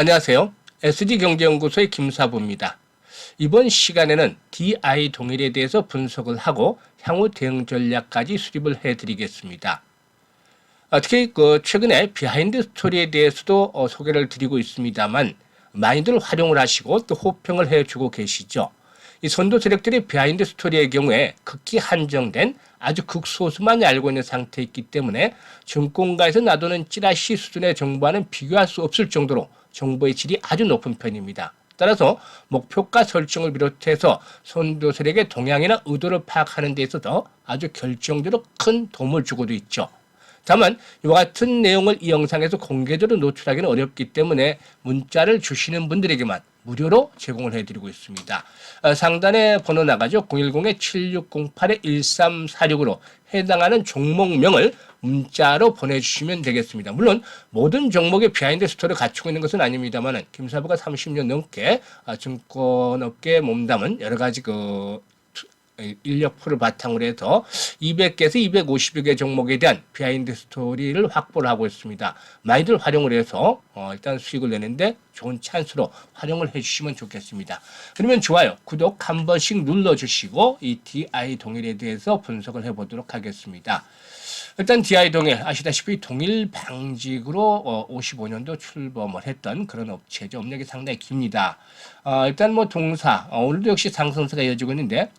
안녕하세요. SG경제연구소의 김사부입니다. 이번 시간에는 DI 동일에 대해서 분석을 하고 향후 대응 전략까지 수립을 해드리겠습니다. 아, 특히 그 최근에 비하인드 스토리에 대해서도 어, 소개를 드리고 있습니다만 많이들 활용을 하시고 또 호평을 해주고 계시죠. 이 선도 세력들의 비하인드 스토리의 경우에 극히 한정된 아주 극소수만이 알고 있는 상태에 있기 때문에 증권가에서 놔두는 찌라시 수준의 정보와는 비교할 수 없을 정도로 정보의 질이 아주 높은 편입니다. 따라서 목표가 설정을 비롯해서 선도 세력의 동향이나 의도를 파악하는 데 있어서 아주 결정적으로 큰 도움을 주고도 있죠. 다만 이와 같은 내용을 이 영상에서 공개적으로 노출하기는 어렵기 때문에 문자를 주시는 분들에게만 무료로 제공을 해드리고 있습니다. 어, 상단에 번호 나가죠. 010-7608-1346으로 해당하는 종목명을 문자로 보내주시면 되겠습니다. 물론 모든 종목의 비하인드 스토리를 갖추고 있는 것은 아닙니다만 김사부가 30년 넘게 아, 증권업계에 몸담은 여러 가지 그 인력풀을 바탕으로 해서 200개에서 250여 개 종목에 대한 비하인드 스토리를 확보를 하고 있습니다. 많이들 활용을 해서 어, 일단 수익을 내는데 좋은 찬스로 활용을 해주시면 좋겠습니다. 그러면 좋아요, 구독 한 번씩 눌러주시고 이 DI 동일에 대해서 분석을 해보도록 하겠습니다. 일단 DI 동일 아시다시피 동일 방직으로 어, 55년도 출범을 했던 그런 업체죠. 업력이 상당히 깁니다. 어, 일단 뭐 동사 어, 오늘도 역시 상승세가 이어지고 있는데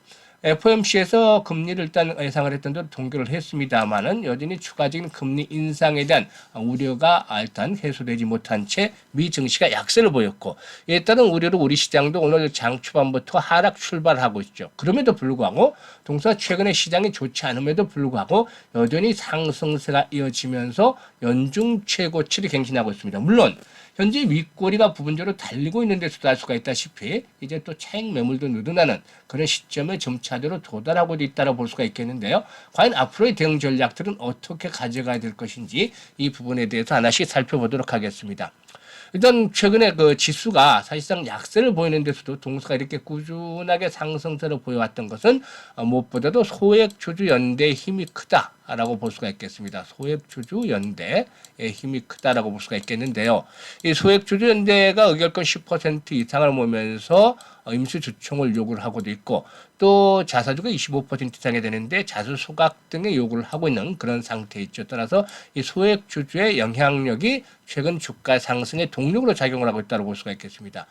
FOMC에서 금리를 일단 예상을 했던 대로 동결을 했습니다만은 여전히 추가적인 금리 인상에 대한 우려가 일단 해소되지 못한 채 미 증시가 약세를 보였고 이에 따른 우려로 우리 시장도 오늘 장 초반부터 하락 출발하고 있죠. 그럼에도 불구하고 동사 최근에 시장이 좋지 않음에도 불구하고 여전히 상승세가 이어지면서 연중 최고치를 갱신하고 있습니다. 물론 현재 윗꼬리가 부분적으로 달리고 있는 데서도 알 수가 있다시피 이제 또 차익 매물도 늘어나는 그런 시점에 점차대로 도달하고 있다고 볼 수가 있겠는데요. 과연 앞으로의 대응 전략들은 어떻게 가져가야 될 것인지 이 부분에 대해서 하나씩 살펴보도록 하겠습니다. 일단 최근에 그 지수가 사실상 약세를 보이는 데서도 동사가 이렇게 꾸준하게 상승세로 보여왔던 것은 어, 무엇보다도 소액 주주 연대의 힘이 크다 라고 볼 수가 있겠습니다. 소액 주주 연대의 힘이 크다라고 볼 수가 있겠는데요. 이 소액 주주 연대가 의결권 10% 이상을 모면서 어, 임시 주총을 요구를 하고도 있고 또 자사주가 25% 이상이 되는데 자수 소각 등의 요구를 하고 있는 그런 상태에 있죠. 따라서 이 소액 주주의 영향력이 최근 주가 상승의 동력으로 작용을 하고 있다고 볼 수가 있겠습니다.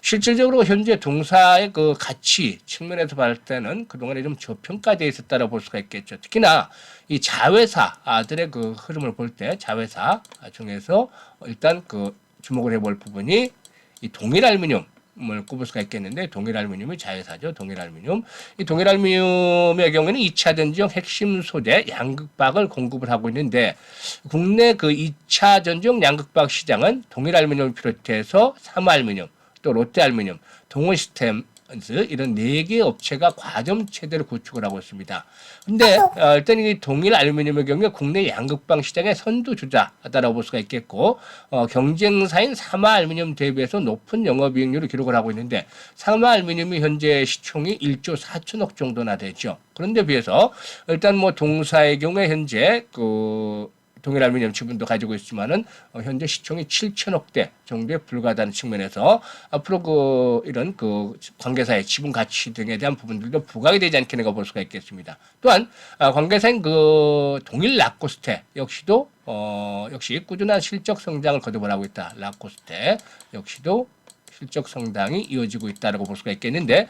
실질적으로 현재 동사의 그 가치 측면에서 봤을 때는 그동안에 좀 저평가되어 있었다고 볼 수가 있겠죠. 특히나 이 자회사들의 그 흐름을 볼 때 자회사 중에서 일단 그 주목을 해볼 부분이 이 동일 알루미늄 을 꼽을 수가 있겠는데 동일 알루미늄이 자회사죠. 동일 알루미늄. 이 동일 알루미늄의 경우에는 2차 전지용 핵심 소재 양극박을 공급을 하고 있는데 국내 그 2차 전지용 양극박 시장은 동일 알루미늄을 비롯해서 삼알루미늄 또 롯데 알루미늄, 동원 시스템 이런 네 개 업체가 과점 체대를 구축을 하고 있습니다. 근데 어, 일단 이 동일 알루미늄의 경우에 국내 양극방 시장의 선두 주자다라고 볼 수가 있겠고 어, 경쟁사인 사마 알루미늄 대비해서 높은 영업이익률을 기록을 하고 있는데 사마 알루미늄이 현재 시총이 1조 4천억 정도나 되죠. 그런데 비해서 일단 뭐 동사의 경우에 현재 그 동일 알루미늄 지분도 가지고 있지만은 어, 현재 시총이 7천억 대 정도에 불과하다는 측면에서 앞으로 그 이런 그 관계사의 지분 가치 등에 대한 부분들도 부각이 되지 않겠는가 볼 수가 있겠습니다. 또한 아, 관계사인 그 동일 라코스테 역시도 어 역시 꾸준한 실적 성장을 거듭을 하고 있다. 라코스테 역시도 실적 성장이 이어지고 있다라고 볼 수가 있겠는데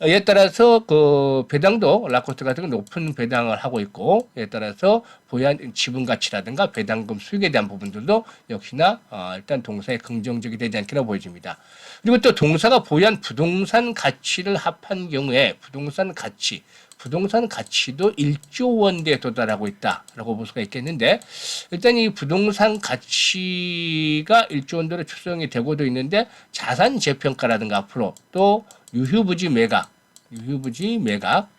어, 이에 따라서 그 배당도 라코스테 같은 높은 배당을 하고 있고 이에 따라서 보유한 지분 가치라든가 배당금 수익에 대한 부분들도 역시나 어, 일단 동사에 긍정적이 되지 않기라 보여집니다. 그리고 또 동사가 보유한 부동산 가치를 합한 경우에 부동산 가치 부동산 가치도 1조 원대에 도달하고 있다라고 볼 수가 있겠는데 일단 이 부동산 가치가 1조 원대로 추정이 되고도 있는데 자산 재평가라든가 앞으로 또 유휴부지 매각 유휴부지 매각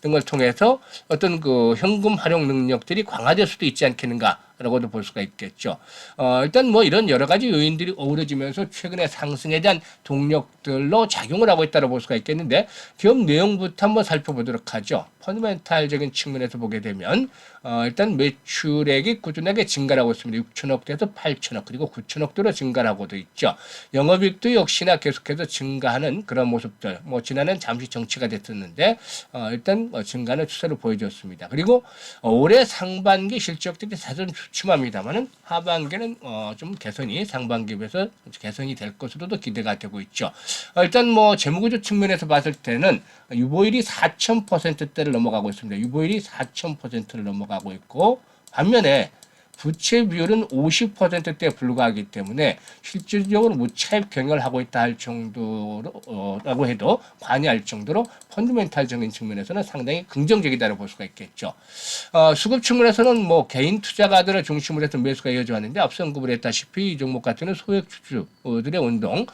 등을 통해서 어떤 그 현금 활용 능력들이 강화될 수도 있지 않겠는가 라고도 볼 수가 있겠죠. 어, 일단 뭐 이런 여러 가지 요인들이 어우러지면서 최근에 상승에 대한 동력들로 작용을 하고 있다고 볼 수가 있겠는데 기업 내용부터 한번 살펴보도록 하죠. 펀드멘탈적인 측면에서 보게 되면 어, 일단 매출액이 꾸준하게 증가를 하고 있습니다. 6천억대에서 8천억 그리고 9천억대로 증가를 하고도 있죠. 영업이익도 역시나 계속해서 증가하는 그런 모습들. 뭐 지난해는 잠시 정치가 됐었는데 어, 일단 어, 증가는 추세를 보여줬습니다. 그리고 어, 올해 상반기 실적들이 좀 주춤합니다만은 하반기는 어, 좀 개선이 상반기에 비해서 개선이 될 것으로도 기대가 되고 있죠. 어, 일단 뭐 재무구조 측면에서 봤을 때는 유보율이 4,000%대를 넘어가고 있습니다. 유보율이 4,000%를 넘어가고 있고 반면에 부채 비율은 50%대에 불과하기 때문에 실질적으로 무차입 경영을 하고 있다 할 정도로라고 해도 관여할 정도로 펀드멘탈적인 측면에서는 상당히 긍정적이다고 볼 수가 있겠죠. 어, 수급 측면에서는 뭐 개인 투자가들을 중심으로 해서 매수가 이어져 왔는데 앞서 언급을 했다시피 이 종목 같은 소액 주주들의 운동이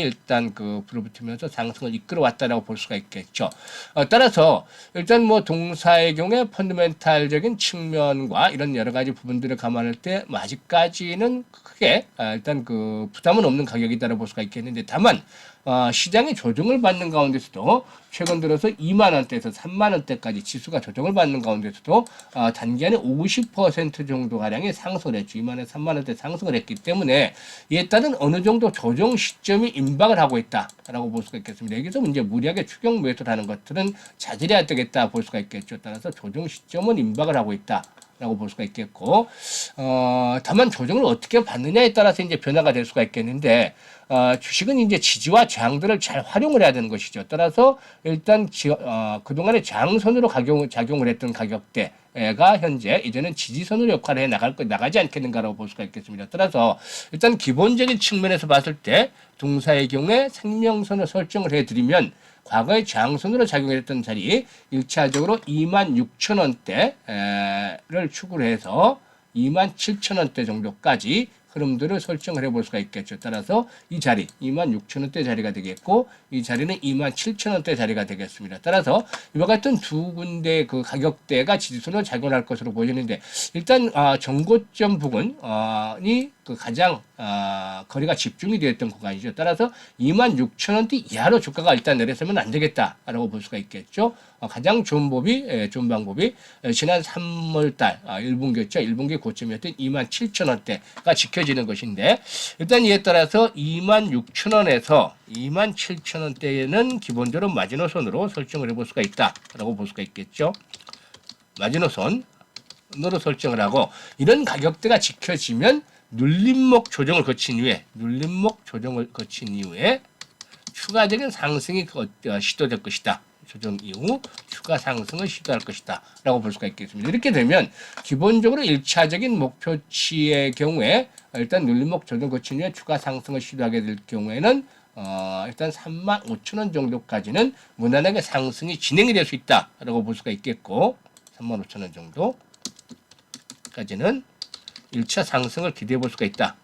일단 그 불붙으면서 상승을 이끌어 왔다라고 볼 수가 있겠죠. 어, 따라서 일단 뭐 동사의 경우에 펀드멘탈적인 측면과 이런 여러 가지 부분들을 감안할 때 뭐 아직까지는 크게 아, 일단 그 부담은 없는 가격이다라고 볼 수가 있겠는데 다만 어, 시장의 조정을 받는 가운데서도 최근 들어서 2만 원대에서 3만 원대까지 지수가 조정을 받는 가운데서도 어, 단기간에 50% 정도 가량의 상승을 했죠. 2만 원, 3만 원대 상승을 했기 때문에 이에 따른 어느 정도 조정 시점이 임박을 하고 있다라고 볼 수가 있겠습니다. 여기서 이제 무리하게 추경 매수를 하는 것들은 자제해야 되겠다 볼 수가 있겠죠. 따라서 조정 시점은 임박을 하고 있다. 라고 볼 수가 있겠고, 어, 다만 조정을 어떻게 받느냐에 따라서 이제 변화가 될 수가 있겠는데, 어, 주식은 이제 지지와 저항들을 잘 활용을 해야 되는 것이죠. 따라서 일단 지, 어, 그동안에 저항선으로 작용, 작용을 했던 가격대 가 현재 이제는 지지선으로 역할을 해 나갈 거, 나가지 않겠는가라고 볼 수가 있겠습니다. 따라서 일단 기본적인 측면에서 봤을 때 동사의 경우에 생명선을 설정을 해드리면 과거에 저항선으로 작용했던 자리 1차적으로 2만 6천 원대를 추구를 해서 2만 7천 원대 정도까지 흐름들을 설정을 해볼 수가 있겠죠. 따라서 이 자리 2만 6천 원대 자리가 되겠고 이 자리는 2만 7천 원대 자리가 되겠습니다. 따라서 이와 같은 두 군데 그 가격대가 지지선으로 작용할 것으로 보이는데 일단 아, 정고점 부근이 그 가장 아, 거리가 집중이 되었던 구간이죠. 따라서 2만 6천 원대 이하로 주가가 일단 내려서면 안 되겠다라고 볼 수가 있겠죠. 어, 가장 좋은 법이 예, 좋은 방법이 예, 지난 3월달 아, 1분기였죠. 1분기 고점이었던 2만 7천 원대가 지켜지는 것인데 일단 이에 따라서 2만 6천 원에서 2만 7천 원대에는 기본적으로 마지노선으로 설정을 해볼 수가 있다라고 볼 수가 있겠죠. 마지노선 으로 설정을 하고 이런 가격대가 지켜지면 눌림목 조정을 거친 이후에 눌림목 조정을 거친 이후에 추가적인 상승이 거- 어, 시도될 것이다. 조정 이후 추가 상승을 시도할 것이다. 라고 볼 수가 있겠습니다. 이렇게 되면 기본적으로 일차적인 목표치의 경우에 일단 눌림목 조정 거친 이후에 추가 상승을 시도하게 될 경우에는 어, 일단 3만 5천 원 정도까지는 무난하게 상승이 진행이 될 수 있다라고 볼 수가 있겠고 3만 5천 원 정도까지는 1차 상승을 기대해 볼 수가 있다.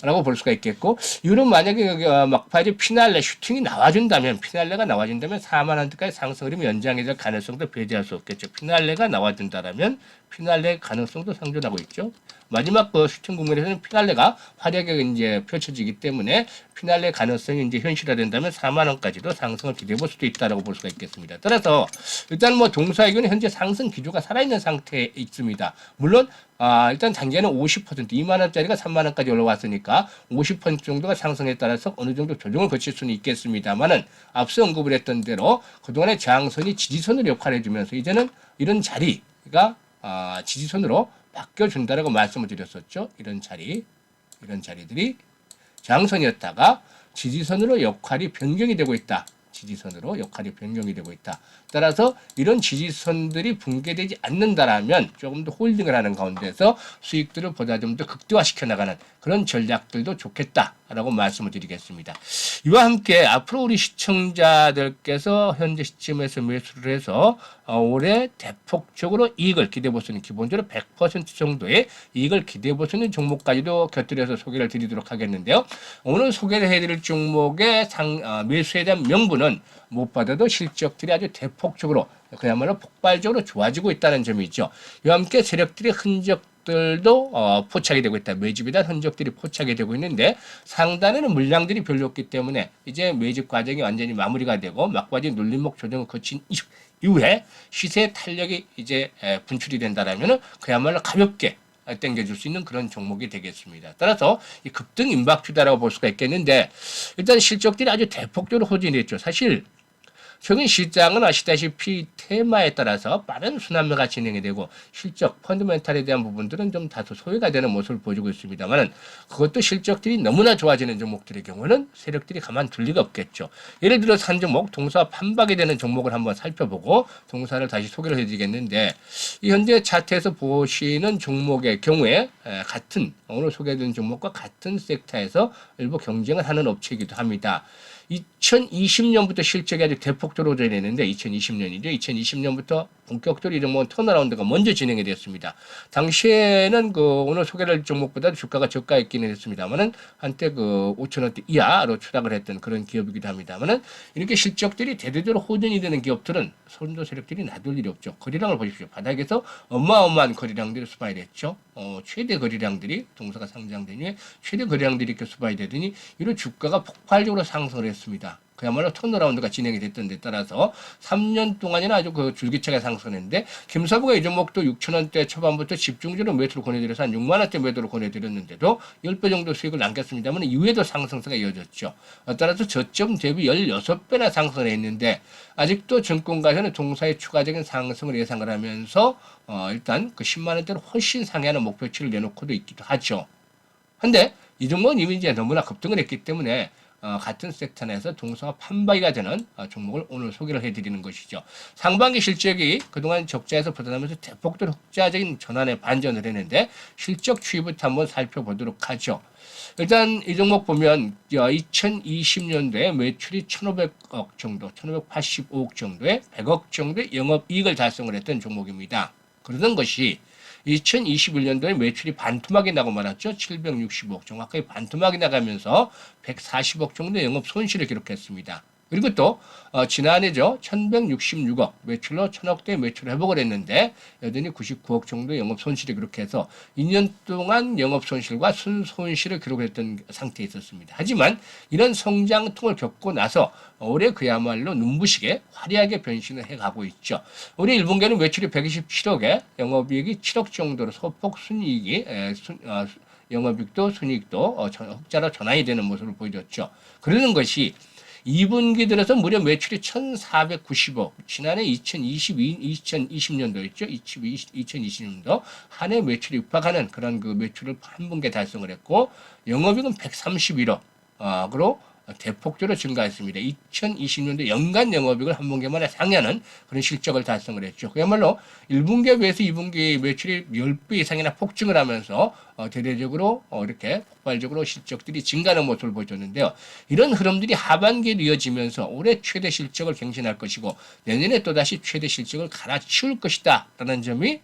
라고 볼 수가 있겠고 이런 만약에 어, 막판에 피날레 슈팅이 나와준다면 피날레가 나와준다면 4만 원대까지 상승 흐름이 연장이 될 가능성도 배제할 수 없겠죠. 피날레가 나와준다라면 피날레 가능성도 상존하고 있죠. 마지막 그 슈팅 국면에서는 피날레가 화려하게 이제 펼쳐지기 때문에 피날레 가능성이 이제 현실화된다면 4만 원까지도 상승을 기대해 볼 수도 있다라고 볼 수가 있겠습니다. 따라서 일단 뭐 동사에게는 현재 상승 기조가 살아있는 상태에 있습니다. 물론 아, 일단 단기에는 50% 2만 원짜리가 3만 원까지 올라왔으니까 50% 정도가 상승에 따라서 어느 정도 조정을 거칠 수는 있겠습니다만은 앞서 언급을 했던 대로 그동안의 저항선이 지지선으로 역할해 주면서 이제는 이런 자리가 아, 지지선으로 바뀌어 준다라고 말씀을 드렸었죠. 이런 자리, 이런 자리들이 저항선이었다가 지지선으로 역할이 변경이 되고 있다. 지지선으로 역할이 변경이 되고 있다. 따라서 이런 지지선들이 붕괴되지 않는다라면 조금 더 홀딩을 하는 가운데서 수익들을 보다 좀 더 극대화시켜 나가는 그런 전략들도 좋겠다라고 말씀을 드리겠습니다. 이와 함께 앞으로 우리 시청자들께서 현재 시점에서 매수를 해서 어, 올해 대폭적으로 이익을 기대해 볼 수 있는 기본적으로 100% 정도의 이익을 기대해 볼 수 있는 종목까지도 곁들여서 소개를 드리도록 하겠는데요. 오늘 소개를 해드릴 종목의 상, 어, 매수에 대한 명분은 무엇보다도 실적들이 아주 대폭적으로 그야말로 폭발적으로 좋아지고 있다는 점이죠. 이와 함께 세력들의 흔적들도 어, 포착이 되고 있다. 매집에 대한 흔적들이 포착이 되고 있는데 상단에는 물량들이 별로 없기 때문에 이제 매집 과정이 완전히 마무리가 되고 막바지 눌림목 조정을 거친 이- 이후에 시세 탄력이 이제 에, 분출이 된다라면은 그야말로 가볍게 땡겨줄 수 있는 그런 종목이 되겠습니다. 따라서 이 급등 임박주다라고 볼 수가 있겠는데 일단 실적들이 아주 대폭적으로 호전했죠. 사실 최근 시장은 아시다시피 테마에 따라서 빠른 순환매가 진행이 되고 실적 펀드멘탈에 대한 부분들은 좀 다소 소외가 되는 모습을 보여주고 있습니다만은 그것도 실적들이 너무나 좋아지는 종목들의 경우는 세력들이 가만 둘 리가 없겠죠. 예를 들어 산 종목 동사 판박이 되는 종목을 한번 살펴보고 동사를 다시 소개를 해드리겠는데 이 현재 차트에서 보시는 종목의 경우에 에, 같은 오늘 소개해드린 종목과 같은 섹터에서 일부 경쟁을 하는 업체이기도 합니다. 2020년부터 실적이 아주 대폭적으로 진행했는데 2020년이죠. 2020년부터 본격적으로 이런 뭐 턴어라운드가 먼저 진행이 되었습니다. 당시에는 그 오늘 소개할 종목보다 주가가 저가였기는 했습니다만은 한때 그 5천 원대 이하로 추락을 했던 그런 기업이기도 합니다만은 이렇게 실적들이 대대적으로 호전이 되는 기업들은 선도 세력들이 놔둘 일이 없죠. 거래량을 보십시오. 바닥에서 어마어마한 거래량들이 수반이 됐죠. 어, 최대 거래량들이 동사가 후에 최대 거래량들이 이렇게 수반이 되더니 이런 주가가 폭발적으로 상승을 했습니다. 그야말로 턴어라운드가 진행이 됐던 데 따라서 3년 동안이나 아주 그 줄기차게 상승했는데 김사부가 이 종목도 6천 원대 초반부터 집중적으로 매수를 권해드려서 한 6만 원대 매도를 권해드렸는데도 10배 정도 수익을 남겼습니다만 이후에도 상승세가 이어졌죠. 어, 따라서 저점 대비 16배나 상승을 했는데 아직도 증권가에서는 동사의 추가적인 상승을 예상을 하면서 어, 일단 그 10만 원대를 훨씬 상회하는 목표치를 내놓고도 있기도 하죠. 근데 이 종목은 이미 이제 너무나 급등을 했기 때문에 어, 같은 섹터 내에서 동사가 판박이가 되는 어, 종목을 오늘 소개를 해드리는 것이죠. 상반기 실적이 그동안 적자에서 벗어나면서 대폭적으로 흑자적인 전환에 반전을 했는데 실적 추이부터 한번 살펴보도록 하죠. 일단 이 종목 보면 2020년도에 매출이 1,500억 정도, 1,585억 정도의 100억 정도의 영업이익을 달성을 했던 종목입니다. 그러던 것이 2021년도에 매출이 반토막이 나고 말았죠. 765억 정확하게 반토막이 나가면서 140억 정도의 영업 손실을 기록했습니다. 그리고 또 어, 지난해죠 1166억 매출로 1000억대 매출 회복을 했는데 여전히 99억 정도의 영업 손실을 기록해서 2년 동안 영업 손실과 순 손실을 기록했던 상태에 있었습니다. 하지만 이런 성장통을 겪고 나서 올해 그야말로 눈부시게 화려하게 변신을 해 가고 있죠. 올해 1분기에는 매출이 127억에 영업이익이 7억 정도로 소폭 순이익이 에, 순, 어, 영업이익도 순이익도 어, 전- 흑자로 전환이 되는 모습을 보여줬죠. 그러는 것이 2분기 들어서 무려 매출이 1,490억. 지난해 2022, 2020년도였죠. 2020년도 한 해 매출이 육박하는 그런 그 매출을 한 분기에 달성을 했고 영업이익은 131억. 어, 그로 대폭적으로 증가했습니다. 2020년도 연간 영업이익을 한 분기만에 상회하는 그런 실적을 달성을 했죠. 그야말로 1분기에 비해서 2분기 매출이 10배 이상이나 폭증을 하면서 어, 대대적으로 어, 이렇게 폭발적으로 실적들이 증가하는 모습을 보여줬는데요. 이런 흐름들이 하반기에 이어지면서 올해 최대 실적을 갱신할 것이고 내년에 또다시 최대 실적을 갈아치울 것이다. 라는 점이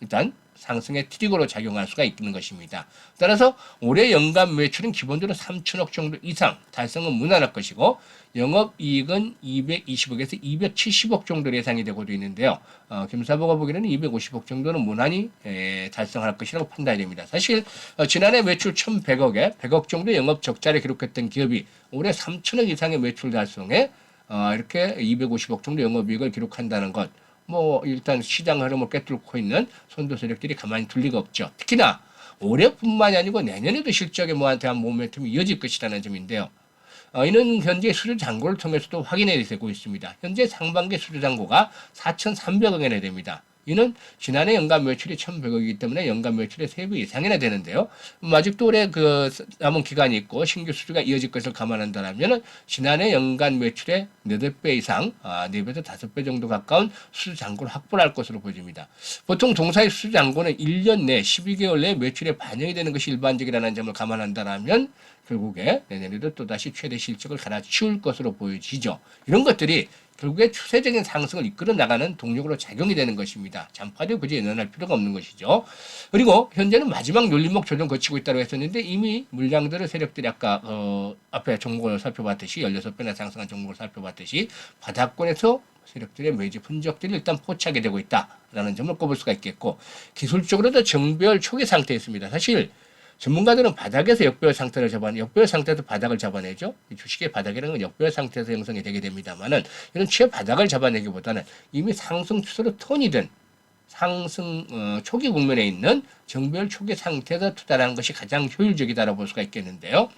일단 상승의 트리거로 작용할 수가 있는 것입니다. 따라서 올해 연간 매출은 기본적으로 3천억 정도 이상 달성은 무난할 것이고 영업이익은 220억에서 270억 정도 예상이 되고도 있는데요. 어, 김사부가 보기에는 250억 정도는 무난히 에, 달성할 것이라고 판단이 됩니다. 사실 어, 지난해 매출 1,100억에 100억 정도 영업 적자를 기록했던 기업이 올해 3천억 이상의 매출 달성에 어, 이렇게 250억 정도 영업이익을 기록한다는 것. 뭐 일단 시장 흐름을 꿰뚫고 있는 선도 세력들이 가만히 둘 리가 없죠. 특히나 올해뿐만이 아니고 내년에도 실적에 뭐한 대한 모멘텀이 이어질 것이라는 점인데요. 어, 이는 현재 수주 잔고를 통해서도 확인해 되고 있습니다. 현재 상반기 수주 잔고가 4,300억 원이나 됩니다. 이는 지난해 연간 매출이 1,100억이기 때문에 연간 매출의 3배 이상이나 되는데요. 음, 아직도 올해 그 남은 기간이 있고 신규 수주가 이어질 것을 감안한다면 지난해 연간 매출의 8배 이상, 아, 4배에서 5배 정도 가까운 수주 잔고를 확보할 것으로 보여집니다. 보통 동사의 수주 잔고는 1년 내 12개월 내에 매출에 반영이 되는 것이 일반적이라는 점을 감안한다면 결국에 내년에도 또다시 최대 실적을 갈아치울 것으로 보여지죠. 이런 것들이 결국에 추세적인 상승을 이끌어 나가는 동력으로 작용이 되는 것입니다. 잔파도 굳이 연연할 필요가 없는 것이죠. 그리고 현재는 마지막 눌림목 조정 거치고 있다고 했었는데 이미 물량들의 세력들이 아까 어, 앞에 종목을 살펴봤듯이 16배나 상승한 종목을 살펴봤듯이 바닥권에서 세력들의 매집 흔적들이 일단 포착이 되고 있다라는 점을 꼽을 수가 있겠고 기술적으로도 정별 초기 상태에 있습니다. 사실 전문가들은 바닥에서 역별 상태를 잡아내, 역별 상태에서 바닥을 잡아내죠. 이 주식의 바닥이라는 건 역별 상태에서 형성이 되게 됩니다만은 이런 최바닥을 잡아내기보다는 이미 상승 추세로 턴이 된 상승 어, 초기 국면에 있는 정별 초기 상태에서 투자하는 것이 가장 효율적이다라고 볼 수가 있겠는데요.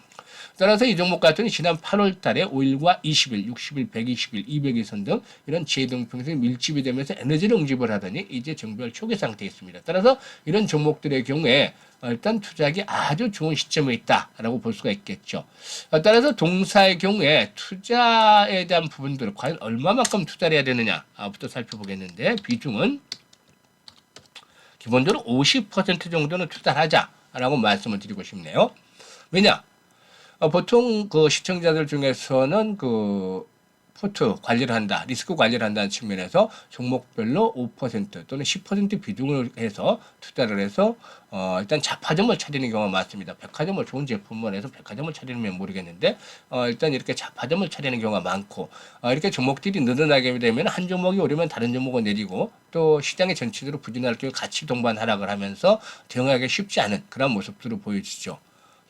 따라서 이 종목 같은 지난 8월 달에 5일과 20일, 60일, 120일, 200일선 등 이런 지혜동평선이 밀집이 되면서 에너지를 응집을 하더니 이제 정별 초기 상태에 있습니다. 따라서 이런 종목들의 경우에 어, 일단 투자하기 아주 좋은 시점에 있다라고 볼 수가 있겠죠. 어, 따라서 동사의 경우에 투자에 대한 부분들을 과연 얼마만큼 투자를 해야 되느냐부터 살펴보겠는데 비중은 기본적으로 50% 정도는 투자를 하자라고 말씀을 드리고 싶네요. 왜냐? 어, 보통 그 시청자들 중에서는 그 포트 관리를 한다, 리스크 관리를 한다는 측면에서 종목별로 5% 또는 10% 비중을 해서 투자를 해서 어, 일단 자파점을 차리는 경우가 많습니다. 백화점을 좋은 제품을 해서 백화점을 차리면 모르겠는데 어, 일단 이렇게 자파점을 차리는 경우가 많고 어, 이렇게 종목들이 늘어나게 되면 한 종목이 오르면 다른 종목은 내리고 또 시장의 전체적으로 부진할 경우 같이 동반 하락을 하면서 대응하기 쉽지 않은 그런 모습들을 보여주죠.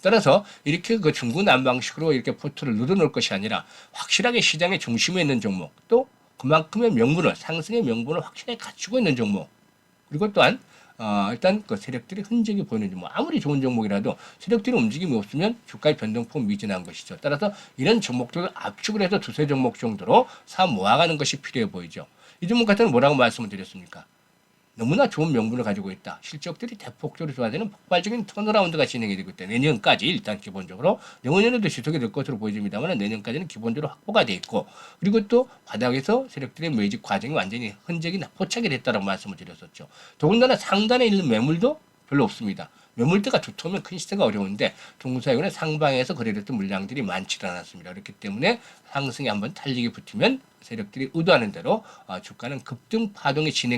따라서 이렇게 그 중구난방식으로 이렇게 포트를 늘어놓을 것이 아니라 확실하게 시장의 중심에 있는 종목 또 그만큼의 명분을 상승의 명분을 확실하게 갖추고 있는 종목 그리고 또한 어, 일단 그 세력들이 흔적이 보이는 종목 아무리 좋은 종목이라도 세력들이 움직임이 없으면 주가의 변동폭 미진한 것이죠. 따라서 이런 종목들을 압축을 해서 두세 종목 정도로 사 모아가는 것이 필요해 보이죠. 이 종목 같은 건 뭐라고 말씀을 드렸습니까? 너무나 좋은 명분을 가지고 있다. 실적들이 대폭적으로 좋아지는 폭발적인 턴어라운드가 진행이 되고 있다. 내년까지 일단 기본적으로 내년에도 지속이 될 것으로 보여집니다만 내년까지는 기본적으로 확보가 돼 있고 그리고 또 바닥에서 세력들의 매집 과정이 완전히 흔적이 나- 포착이 됐다고 말씀을 드렸었죠. 더군다나 상단에 있는 매물도 별로 없습니다. 매물대가 두터우면 큰 시세가 어려운데 동사이원의 상방에서 거래됐던 물량들이 많지는 않았습니다. 그렇기 때문에 상승이 한번 탈리기 붙으면 세력들이 의도하는 대로 어, 주가는 급등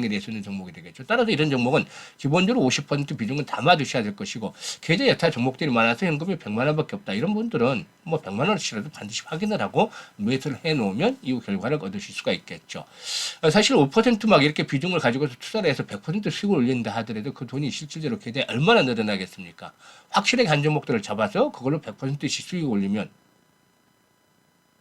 될수 있는 종목이 되겠죠. 따라서 이런 종목은 기본적으로 50% 비중은 담아두셔야 될 것이고 계좌 여타 종목들이 많아서 현금이 100만 원밖에 없다. 이런 분들은 뭐 100만 원어치라도 반드시 확인을 하고 매수를 해놓으면 이후 결과를 얻으실 수가 있겠죠. 어, 사실 5%막 이렇게 비중을 가지고서 투자를 해서 100% 수익을 올린다 하더라도 그 돈이 실질적으로 계좌에 얼마나 늘어나겠습니까? 확실하게 한 종목들을 잡아서 그걸로 100%씩 수익을 올리면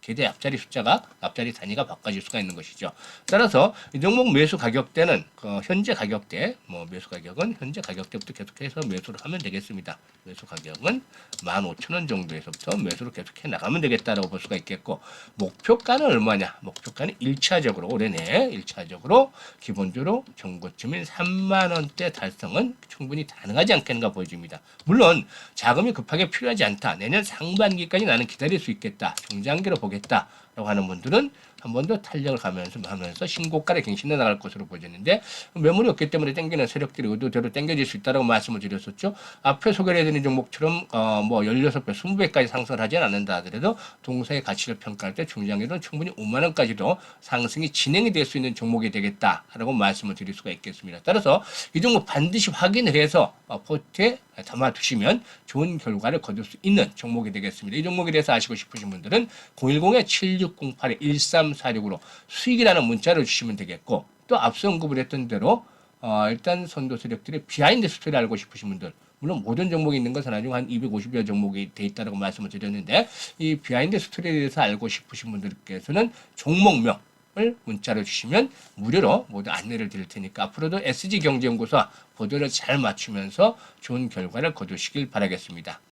계좌 앞자리 숫자가 앞자리 단위가 바꿔질 수가 있는 것이죠. 따라서 이 종목 매수 가격대는 그 현재 가격대, 뭐 매수 가격은 현재 가격대부터 계속해서 매수를 하면 되겠습니다. 매수 가격은 15,000원 정도에서부터 매수를 계속해 나가면 되겠다라고 볼 수가 있겠고 목표가는 얼마냐? 목표가는 1차적으로 올해 내 1차적으로 기본적으로 정고점인 3만 원대 달성은 충분히 가능하지 않겠는가 보여집니다. 물론 자금이 급하게 필요하지 않다. 내년 상반기까지 나는 기다릴 수 있겠다. 중장기로 보 겠다라고 하는 분들은 한번 더 탄력을 가면서 하면서 신고가를 갱신해 나갈 것으로 보여지는데 매물이 없기 때문에 땡기는 세력들이 의도대로 땡겨질 수 있다고 말씀을 드렸었죠. 앞에 소개를 해드린 종목처럼 어 뭐 16배, 20배까지 상승을 하지는 않는다 하더라도 동사의 가치를 평가할 때 중장기로는 충분히 5만 원까지도 상승이 진행이 될 수 있는 종목이 되겠다라고 말씀을 드릴 수가 있겠습니다. 따라서 이 종목 반드시 확인을 해서 어, 포트에 담아두시면 좋은 결과를 거둘 수 있는 종목이 되겠습니다. 이 종목에 대해서 아시고 싶으신 분들은 010-7608-1346으로 수익이라는 문자를 주시면 되겠고 또 앞서 언급을 했던 대로 어, 일단 선도 세력들의 비하인드 스토리를 알고 싶으신 분들 물론 모든 종목이 있는 것은 아니고 한 250여 종목이 돼 있다고 말씀을 드렸는데 이 비하인드 스토리에 대해서 알고 싶으신 분들께서는 종목명 을 문자로 주시면 무료로 모두 안내를 드릴 테니까 앞으로도 SG 경제연구소와 보도를 잘 맞추면서 좋은 결과를 거두시길 바라겠습니다.